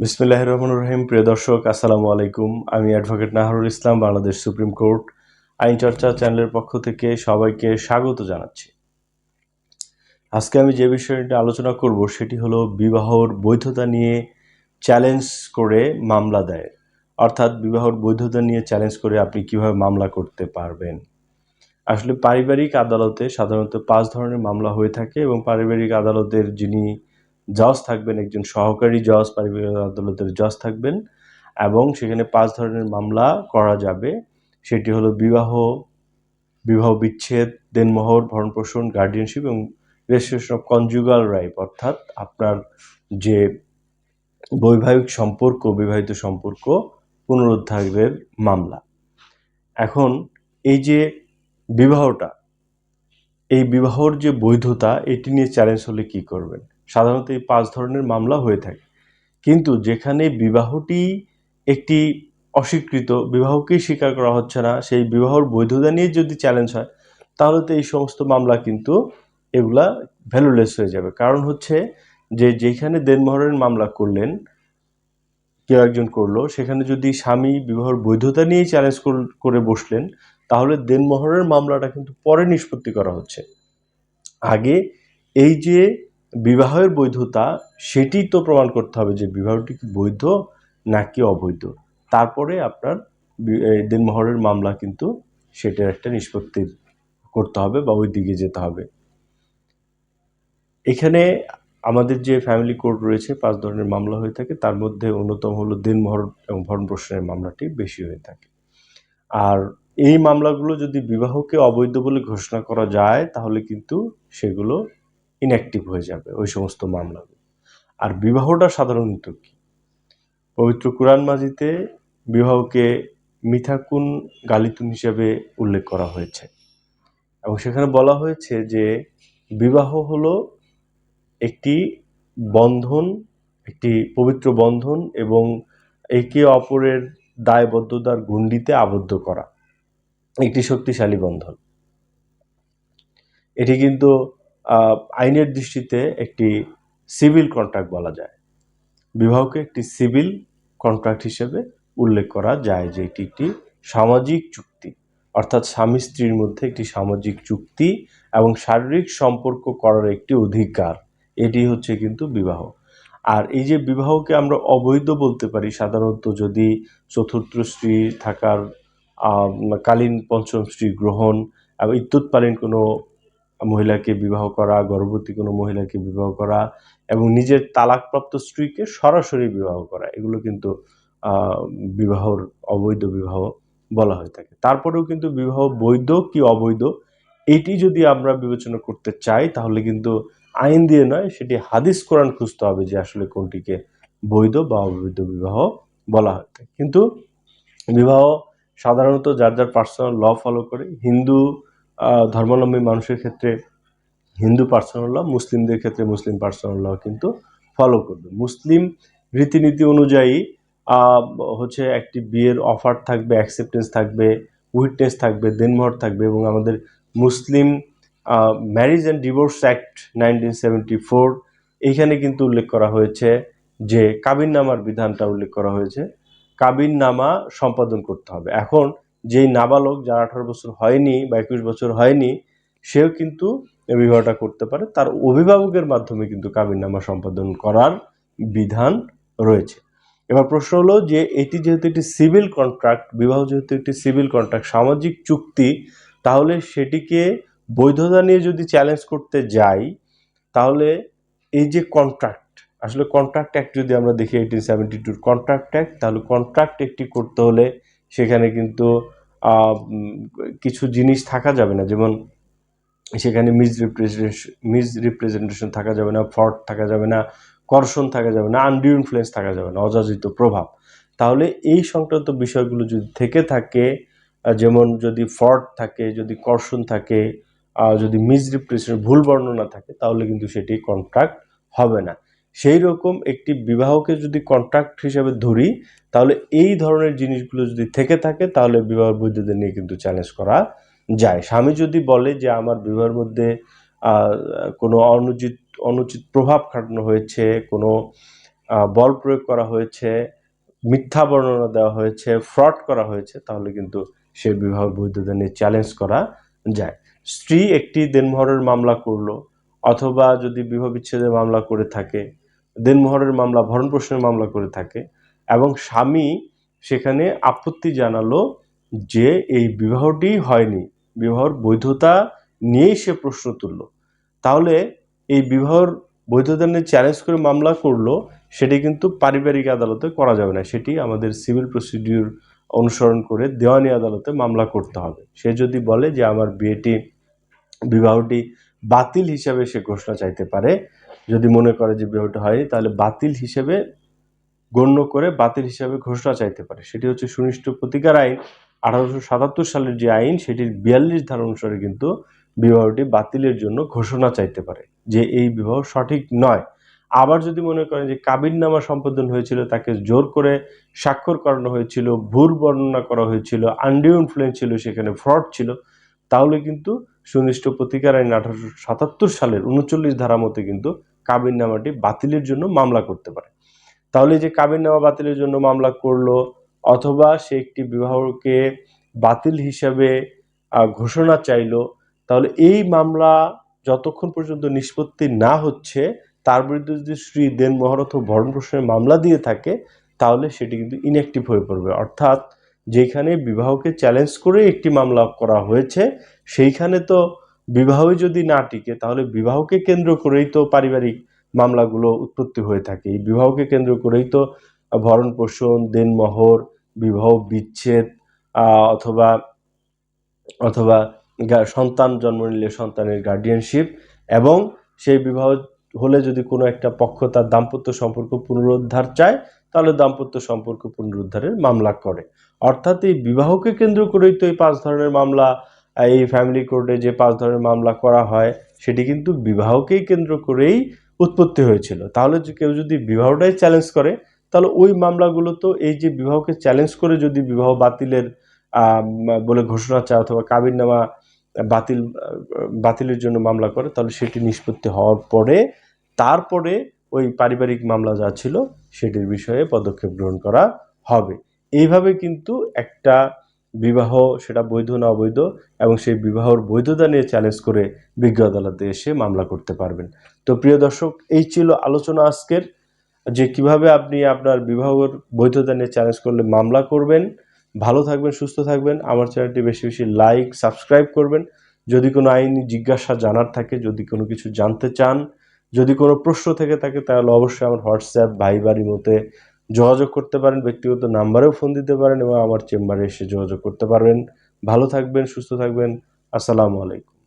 বিসমিল্লাহ রহমান রহিম। প্রিয় দর্শক, আসসালামু আলাইকুম। আমি advocate Nahrul Islam, Bangladesh supreme court আইন চর্চা চ্যানেলের পক্ষ থেকে সবাইকে স্বাগত জানাচ্ছি। আজকে আমি যে বিষয়টি আলোচনা করব, সেটি হলো বিবাহর বৈধতা নিয়ে চ্যালেঞ্জ করে মামলা দেয় অর্থাৎ বিবাহর বৈধতা নিয়ে চ্যালেঞ্জ করে আপনি কীভাবে মামলা করতে পারবেন। আসলে পারিবারিক আদালতে সাধারণত পাঁচ ধরনের মামলা হয়ে থাকে এবং পারিবারিক আদালতের যিনি জজ থাকবেন, একজন সহকারী জজ, পারিবারিক আদালতের জজ থাকবেন এবং সেখানে পাঁচ ধরনের মামলা করা যাবে। সেটি হলো বিবাহ বিবাহ বিচ্ছেদ, দেনমোহর, ভরণপোষণ গার্ডিয়ানশিপ এবং রেজিস্ট্রেশন অফ কনজুগাল রাইপ অর্থাৎ আপনার যে বৈবাহিক সম্পর্ক, বিবাহিত সম্পর্ক, পুনরুদ্ধারের মামলা। এখন এই যে বিবাহটা, এই বিবাহর যে বৈধতা, এটি নিয়ে চ্যালেঞ্জ হলে কি করবেন? সাধারণত এই পাঁচ ধরনের মামলা হয়ে থাকে। কিন্তু যেখানে বিবাহটি একটি অস্বীকৃত, বিবাহকেই স্বীকার করা হচ্ছে না, সেই বিবাহর বৈধতা নিয়ে যদি চ্যালেঞ্জ হয়, তাহলে তো এই সমস্ত মামলা কিন্তু এগুলা ভ্যালুলেস হয়ে যাবে। কারণ হচ্ছে যে যেখানে দেনমোহরের মামলা করলেন, কেউ একজন করল, সেখানে যদি স্বামী বিবাহর বৈধতা নিয়ে চ্যালেঞ্জ করে বসলেন, তাহলে দেনমোহরের মামলাটা কিন্তু পরে নিষ্পত্তি করা হচ্ছে। আগে এই যে বিবাহের বৈধতা সেটি তো প্রমাণ করতে হবে যে বিবাহটি কি বৈধ নাকি অবৈধ। তারপরে আপনার দেনমোহরের মামলা কিন্তু সেটার একটা নিষ্পত্তি করতে হবে বা ওই দিকে যেতে হবে। এখানে আমাদের যে ফ্যামিলি কোর্ট রয়েছে, পাঁচ ধরনের মামলা হয়ে থাকে। তার মধ্যে অন্যতম হলো দেনমোহর এবং ভরণ পোষণের মামলাটি বেশি হয়ে থাকে। আর এই মামলাগুলো যদি বিবাহকে অবৈধ বলে ঘোষণা করা যায়, তাহলে কিন্তু সেগুলো ইনঅ্যাক্টিভ হয়ে যাবে ওই সমস্ত মামলাগুলো। আর বিবাহটা সাধারণত কি? পবিত্র কোরআন মাজিতে বিবাহকে মিথাকুন গালিতুন হিসাবে উল্লেখ করা হয়েছে। এবং সেখানে বলা হয়েছে যে বিবাহ হলো একটি বন্ধন, একটি পবিত্র বন্ধন এবং একে অপরের দায়বদ্ধতার গণ্ডিতে আবদ্ধ করা। একটি শক্তিশালী বন্ধন। এটি কিন্তু আইনের দৃষ্টিতে একটি সিভিল কন্ট্রাক্ট বলা যায়। বিবাহকে একটি সিভিল কন্ট্রাক্ট হিসেবে উল্লেখ করা যায় যে এটি একটি সামাজিক চুক্তি, অর্থাৎ স্বামী স্ত্রীর মধ্যে একটি সামাজিক চুক্তি এবং শারীরিক সম্পর্ক করার একটি অধিকার। এটি হচ্ছে কিন্তু বিবাহ। আর এই যে বিবাহকে আমরা অবৈধ বলতে পারি, সাধারণত যদি চতুর্থ স্ত্রী থাকার কালীন পঞ্চম স্ত্রী গ্রহণ এবং ইত্যুৎকালীন কোনো মহিলাকে বিবাহ করা, গর্ভবতী কোনো মহিলাকে বিবাহ করা এবং নিজের তালাকপ্রাপ্ত স্ত্রীকে সরাসরি বিবাহ করা, এগুলো কিন্তু বিবাহর অবৈধ বিবাহ বলা হয়ে থাকে। তারপরেও কিন্তু বিবাহ বৈধ কি অবৈধ, এটি যদি আমরা বিবেচনা করতে চাই, তাহলে কিন্তু আইন দিয়ে নয়, সেটি হাদিস কোরআন খুঁজতে হবে যে আসলে কোনটিকে বৈধ বা অবৈধ বিবাহ বলা হয় থাকে। কিন্তু বিবাহ সাধারণত যার যার পার্সোনাল ল ফলো করে, হিন্দু ধর্মাবলম্বী মানুষের ক্ষেত্রে হিন্দু পার্সোনাল ল, মুসলিমদের ক্ষেত্রে মুসলিম পার্সোনাল ল কিন্তু ফলো করবে। মুসলিম রীতিনীতি অনুযায়ী হচ্ছে একটি বিয়ের অফার থাকবে অ্যাকসেপ্টেন্স থাকবে উইটনেস থাকবে দেনমোহর থাকবে এবং আমাদের Muslim marriage and divorce act nineteen seventy four এইখানে কিন্তু উল্লেখ করা হয়েছে যে কাবিননামার বিধানটা উল্লেখ করা হয়েছে। কাবিননামা সম্পাদন করতে হবে। এখন যেই নাবালক যার আঠারো বছর হয়নি বা একুশ বছর হয়নি, সেও কিন্তু বিবাহটা করতে পারে। তার অভিভাবকের মাধ্যমে কিন্তু কাবিননামা সম্পাদন করার বিধান রয়েছে। এবার প্রশ্ন হলো যে, এটি যেহেতু একটি সিভিল কন্ট্রাক্ট, বিবাহ যেহেতু একটি সিভিল কন্ট্রাক্ট, সামাজিক চুক্তি, তাহলে সেটিকে বৈধতা নিয়ে যদি চ্যালেঞ্জ করতে যাই, তাহলে এই যে কন্ট্রাক্ট, আসলে কন্ট্রাক্ট অ্যাক্ট যদি আমরা দেখি এইটিন সেভেন্টি টুর কন্ট্রাক্ট অ্যাক্ট, তাহলে কন্ট্রাক্ট একটি করতে হলে সেখানে কিন্তু কিছু জিনিস থাকা যাবে না। যেমন সেখানে মিস রিপ্রেজেন্টেশন মিস রিপ্রেজেন্টেশন থাকা যাবে না ফ্রড থাকা যাবে না কর্ষণ থাকা যাবে না আনডিউ ইনফ্লুয়েন্স থাকা যাবে না, অযাচিত প্রভাব। তাহলে এই সংক্রান্ত বিষয়গুলো যদি থেকে থাকে যেমন যদি ফ্রড থাকে, যদি কর্ষণ থাকে যদি মিস রিপ্রেজেন্টেশন ভুল বর্ণনা থাকে, তাহলে কিন্তু সেটি কন্ট্রাক্ট হবে না। সেই রকম একটি বিবাহকে যদি কন্ট্রাক্ট হিসাবে ধরি, তাহলে এই ধরনের জিনিসগুলো যদি থেকে থাকে, তাহলে বিবাহ বৈধতা নিয়ে কিন্তু চ্যালেঞ্জ করা যায়। স্বামী যদি বলে যে, আমার বিবাহের মধ্যে কোনো অনুচিত অনুচিত প্রভাব খাটানো হয়েছে, কোনো বল প্রয়োগ করা হয়েছে, মিথ্যা বর্ণনা দেওয়া হয়েছে ফ্রড করা হয়েছে, তাহলে কিন্তু সে বিবাহ বৈধতা নিয়ে চ্যালেঞ্জ করা যায়। স্ত্রী একটি দেনমোহরের মামলা করল, অথবা যদি বিবাহ বিচ্ছেদের মামলা করে থাকে দেনমোহরের মামলা ভরণ পোষণের মামলা করে থাকে এবং স্বামী সেখানে আপত্তি জানালো যে এই বিবাহটি হয়নি। বিবাহর বৈধতা নিয়েই সে প্রশ্ন তুললো। তাহলে এই বিবাহর বৈধতা নিয়ে চ্যালেঞ্জ করে মামলা করল, সেটি কিন্তু পারিবারিক আদালতে করা যাবে না। সেটি আমাদের সিভিল প্রসিডিউর অনুসরণ করে দেওয়ানি আদালতে মামলা করতে হবে। সে যদি বলে যে আমার বিয়েটি, বিবাহটি বাতিল হিসাবে সে ঘোষণা চাইতে পারে যদি মনে করে যে বিবাহটি হয়নি, তাহলে বাতিল হিসেবে গণ্য করে বাতিল হিসাবে ঘোষণা চাইতে পারে। সেটি হচ্ছে সুনিষ্ঠ প্রতিকার আইন, আঠারোশো সাতাত্তর সালের যে আইন, সেটির বিয়াল্লিশ ধারা অনুসারে কিন্তু বিবাহটি বাতিলের জন্য ঘোষণা চাইতে পারে যে এই বিবাহ সঠিক নয়। আবার যদি মনে করেন যে কাবিননামা সম্পাদন হয়েছিল, তাকে জোর করে স্বাক্ষর করানো হয়েছিল, ভুল বর্ণনা করা হয়েছিল, আন্ডিউ ইনফ্লুয়েন্স ছিল, সেখানে ফ্রড ছিল, তাহলে কিন্তু সুনিষ্ঠ প্রতিকার আইন আঠারোশো সাতাত্তর সালের উনচল্লিশ ধারা মতে কিন্তু কাবিননামাটি বাতিলের জন্য মামলা করতে পারে। তাহলে যে কাবিননামা বাতিলের জন্য মামলা করল অথবা সে একটি বিবাহকে বাতিল হিসাবে ঘোষণা চাইলো, তাহলে এই মামলা যতক্ষণ পর্যন্ত নিষ্পত্তি না হচ্ছে, তার বিরুদ্ধে যদি স্ত্রী দেনমোহর অথবা ভরণ পোষণের মামলা দিয়ে থাকে, তাহলে সেটি কিন্তু ইনঅ্যাক্টিভ হয়ে পড়বে। অর্থাৎ যেখানে বিবাহকে চ্যালেঞ্জ করে একটি মামলা করা হয়েছে, সেইখানে তো বিবাহই যদি না টিকে, তাহলে বিবাহকে কেন্দ্র করেই তো পারিবারিক মামলাগুলো উৎপত্তি হয়ে থাকে। এই বিবাহকে কেন্দ্র করেই তো ভরণ পোষণ, দেনমোহর, বিবাহ বিচ্ছেদ অথবা অথবা সন্তান জন্ম নিলে সন্তানের গার্ডিয়ানশিপ এবং সেই বিবাহ হলে যদি কোনো একটা পক্ষ তার দাম্পত্য সম্পর্ক পুনরুদ্ধার চায়, তাহলে দাম্পত্য সম্পর্ক পুনরুদ্ধারের মামলা করে। অর্থাৎ এই বিবাহকে কেন্দ্র করেই তো এই পাঁচ ধরনের মামলা এই ফ্যামিলি কোর্টে যে পাঁচ ধরনের মামলা করা হয়, সেটি কিন্তু বিবাহকেই কেন্দ্র করেই উৎপত্তি হয়েছিল। তাহলে কেউ যদি বিবাহটাই চ্যালেঞ্জ করে, তাহলে ওই মামলাগুলো তো এই যে বিবাহকে চ্যালেঞ্জ করে যদি বিবাহ বাতিলের বলে ঘোষণা চায় অথবা কাবিননামা বাতিল, বাতিলের জন্য মামলা করে, তাহলে সেটি নিষ্পত্তি হওয়ার পরে, তারপরে ওই পারিবারিক মামলা যা ছিল, সেটির বিষয়ে পদক্ষেপ গ্রহণ করা হবে। এইভাবে কিন্তু একটা বিবাহ, সেটা বৈধ না অবৈধ, এবং সেই বিবাহর বৈধতা নিয়ে চ্যালেঞ্জ করে বিজ্ঞ আদালতে এসে মামলা করতে পারবেন। তো প্রিয় দর্শক, এই ছিল আলোচনা আজকের। যে কীভাবে আপনি আপনার বিবাহের বৈধতা নিয়ে চ্যালেঞ্জ করলে মামলা করবেন। ভালো থাকবেন, সুস্থ থাকবেন। আমার চ্যানেলটি বেশি বেশি লাইক সাবস্ক্রাইব করবেন। যদি কোনো আইনি জিজ্ঞাসা জানার থাকে, যদি কোনো কিছু জানতে চান, যদি কোনো প্রশ্ন থেকে থাকে, তাহলে অবশ্যই আমার হোয়াটসঅ্যাপ, ভাইবারি মতে যোগাযোগ করতে পারেন, ব্যক্তিগত নাম্বারেও ফোন দিতে পারেন এবং আমার চেম্বারে এসে যোগাযোগ করতে পারবেন। ভালো থাকবেন, সুস্থ থাকবেন। আসসালামু আলাইকুম।